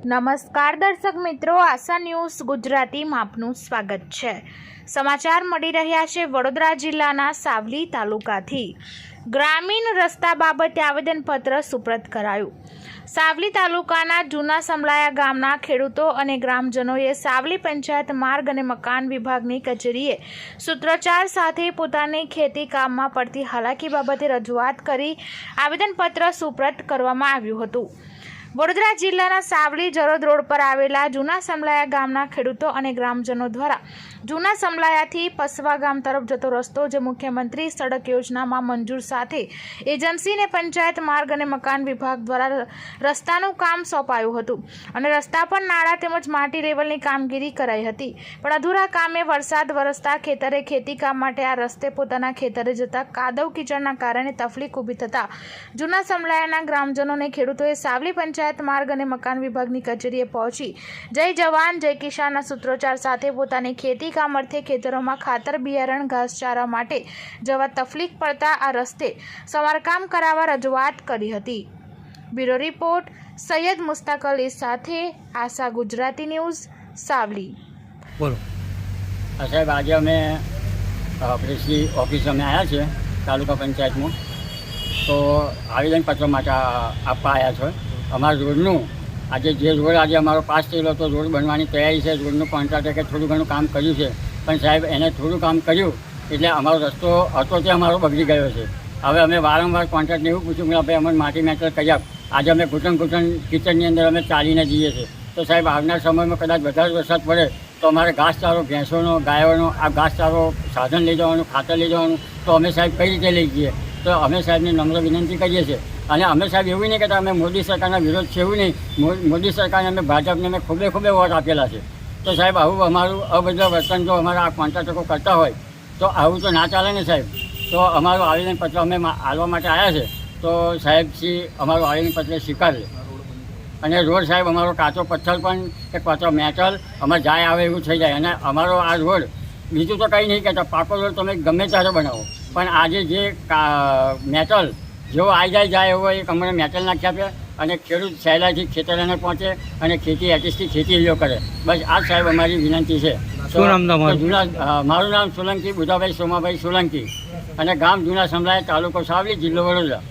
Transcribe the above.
નમસ્કાર દર્શક મિત્રો, આશા ન્યૂઝ ગુજરાતીમાં આપનું સ્વાગત છે. સમાચાર મળી રહ્યા છે વડોદરા જિલ્લાના સાવલી તાલુકાથી. ગ્રામીણ રસ્તા બાબતે આવેદનપત્ર સુપ્રત કરાયું. સાવલી તાલુકાના જૂના સમલાયા ગામના ખેડૂતો અને ગ્રામજનોએ સાવલી પંચાયત માર્ગ અને મકાન વિભાગની કચેરીએ સૂત્રોચ્ચાર સાથે પોતાની ખેતી કામમાં પડતી હાલાકી બાબતે રજૂઆત કરી આવેદનપત્ર સુપ્રત કરવામાં આવ્યું હતું. વડોદરા જિલ્લાના સાવલી જરોદ રોડ પર આવેલા જૂના સમલાયા ગામના ખેડૂતો અને ગ્રામજનો દ્વારા જૂના સમલાયાથી પસવા ગામ તરફ જતો રસ્તો જે મુખ્યમંત્રી સડક યોજનામાં મંજૂર સાથે એજન્સીને પંચાયત માર્ગ અને મકાન વિભાગ દ્વારા રસ્તાનું કામ સોંપાયું હતું. અને રસ્તા પર નાળા તેમજ માટી લેવલની કામગીરી કરાઈ હતી. પણ અધૂરા કામે વરસાદ વરસતા ખેતરે ખેતી કામ માટે આ રસ્તે પોતાના ખેતરે જતા કાદવ કીચડના કારણે તકલીફ ઊભી થતા જૂના સમલાયાના ગ્રામજનોને ખેડૂતોએ સાવલી પંચાયત માર્ગ અને મકાન વિભાગની કચેરીએ પહોંચી જય જવાન જય કિસાનના સૂત્રોચ્ચાર સાથે પોતાની ખેતી કામ અર્થે ખેતરોમાં ખાતર બિયારણ ઘાસચારા માટે જવા તકલીફ પડતા આ રસ્તે સમારકામ કરાવવા રજૂઆત કરી હતી. બ્યુરો રિપોર્ટ સૈયદ મુસ્તાક અલી સાથે આશા ગુજરાતી ન્યૂઝ સાવલી. બોલો. આ સાહેબ આજે અમે આપણે ઓફિસ અમે આવ્યા છે તાલુકા પંચાયતમાં. તો આવેદનપત્ર માટે આપવા આવ્યા છે. અમારા રોડનું. આજે જે રોડ આજે અમારો પાસ થયેલો તો રોડ બનવાની તૈયારી છે. રોડનું કોન્ટ્રાક્ટરે થોડું ઘણું કામ કર્યું છે. પણ સાહેબ, એને થોડું કામ કર્યું એટલે અમારો રસ્તો હતો તે અમારો બગડી ગયો છે. હવે અમે વારંવાર કોન્ટ્રાક્ટને એવું પૂછ્યું કે ભાઈ અમને માટી મેટર કરી આપ. આજે અમે ઘૂંટણ ઘૂંટણ કિચનની અંદર અમે ચાલીને જઈએ છીએ. તો સાહેબ, આવનાર સમયમાં કદાચ વધારે વરસાદ પડે, તો અમારે ઘાસચારો, ભેંસોનો, ગાયોનો, આ ઘાસચારો સાધન લઈ જવાનું, ખાતર લઈ જવાનું, તો અમે સાહેબ કઈ રીતે લઈ જઈએ? તો અમે સાહેબની નમ્ર વિનંતી કરીએ છીએ. અને અમે સાહેબ એવું નહીં કહેતા, અમે મોદી સરકારના વિરોધ છે એવું નહીં. મોદી સરકારને અમે, ભાજપને અમે ખૂબે ખૂબે વોટ આપેલા છે. તો સાહેબ, આવું અમારું, અભદ્ર વર્તન જો અમારા આ કોન્ટ્રાક્ટરો કરતા હોય, તો આવું તો ના ચાલે ને સાહેબ. તો અમારું આવેદનપત્ર અમે આવવા માટે આવ્યા છે. તો સાહેબ શ્રી, અમારું આવેદનપત્ર સ્વીકારે. અને રોડ સાહેબ, અમારો કાચો પથ્થર પણ કે કાચો મેટલ, અમારે જાય આવે એવું થઈ જાય. અને અમારો આ રોડ, બીજું તો કંઈ નહીં કહેતા. પાકો રોડ તમે ગમે ત્યારે બનાવો. પણ આજે જે કા- મેટલ જેવો આઈ જાય જાય એવો એક અમને મેટલ નાખી આપે અને ખેડૂત સહેલાઈથી ખેતરોને પહોંચે અને ખેતી એટીસથી ખેતી એઓ કરે. બસ આ સાહેબ અમારી વિનંતી છે. જૂના મારું નામ સોલંકી બુધાભાઈ સોમાભાઈ સોલંકી. અને ગામ જૂના સમલાય તાલુકો સાવલી જિલ્લો વડોદરા.